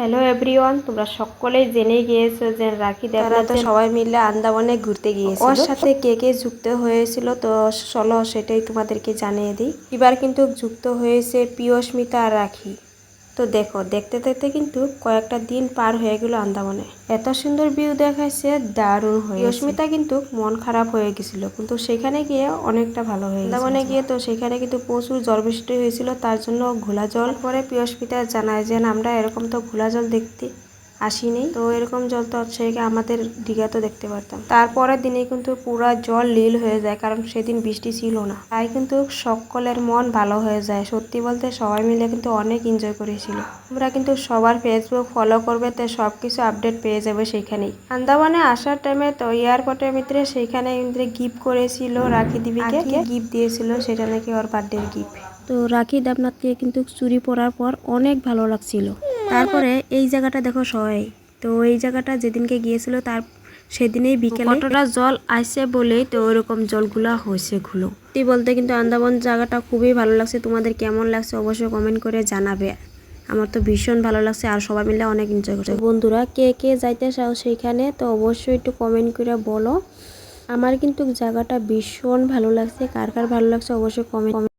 Hello everyone তোমরা সকলেই জেনে গিয়েছো যে রাখি দেবরা তো সবাই মিলে আন্দামানে ঘুরতে গিয়েছিল। ওর সাথে কে কে যুক্ত হয়েছিল? তো চলো সেটাই তোমাদেরকে জানিয়ে দিই। এবার কিন্তু যুক্ত হয়েছে প্রিয়স্মিতা আর রাখি। তো দেখো, দেখতে দেখতে কিন্তু কয়েকটা দিন পার হয়ে গেল আন্দামানে। এত সুন্দর ভিউ দেখাইছে, দারুণ হয়ে রশ্মিতা কিন্তু মন খারাপ হয়ে গেছিল, কিন্তু সেখানে গিয়ে অনেকটা ভালো হয়ে আন্দামানে গিয়ে তো সেখানে কিন্তু প্রচুর জল বৃষ্টি হয়েছিল, তার জন্য ঘোলা জল। পরে প্রিয়স্মিতা জানায় যে আমরা এরকম তো ঘোলা জল দেখতে আসিনি। তো এরকম জল তো গিয়ে আমাদের দীঘাতে দেখতে পারতাম। তারপরের দিনে কিন্তু পুরা জল নীল হয়ে যায় কারণ সেদিন বৃষ্টি ছিল না। তাই কিন্তু সকলের মন ভালো হয়ে যায়। সত্যি বলতে সবাই মিলে কিন্তু অনেক এনজয় করেছিল। তোমরা কিন্তু সবার ফেসবুক ফলো করবে তো সব কিছু আপডেট পেয়ে যাবে সেখানেই। আন্দামানে আসার টাইমে তো এয়ারপোর্টের ভিতরে সেইখানে গিফট করেছিল রাখি দিবিকে। গিফট দিয়েছিল সেটা নাকি ওর বার্থডের গিফট তো রাখি দেবনাথকে কিন্তু চুরি পরার পর অনেক ভালো লাগছিল। তারপরে এই জায়গাটা দেখো সবাই। তো এই জায়গাটা যেদিনকে গিয়েছিল তার সেদিনেই বিকেলে কতটা জল আসছে বলেই তো ওইরকম জলগুলা হয়েছে ঘুলো সত্যি বলতে কিন্তু আন্দামান জায়গাটা খুবই ভালো লাগছে। তোমাদের কেমন লাগছে অবশ্যই কমেন্ট করে জানাবে। আমার তো ভীষণ ভালো লাগছে আর সবাই মিলে অনেক এনজয় করছে। বন্ধুরা কে কে যাইতে চাও সেইখানে তো অবশ্যই একটু কমেন্ট করে বলো। আমার কিন্তু জায়গাটা ভীষণ ভালো লাগছে। কার কার ভালো লাগছে অবশ্যই কমেন্ট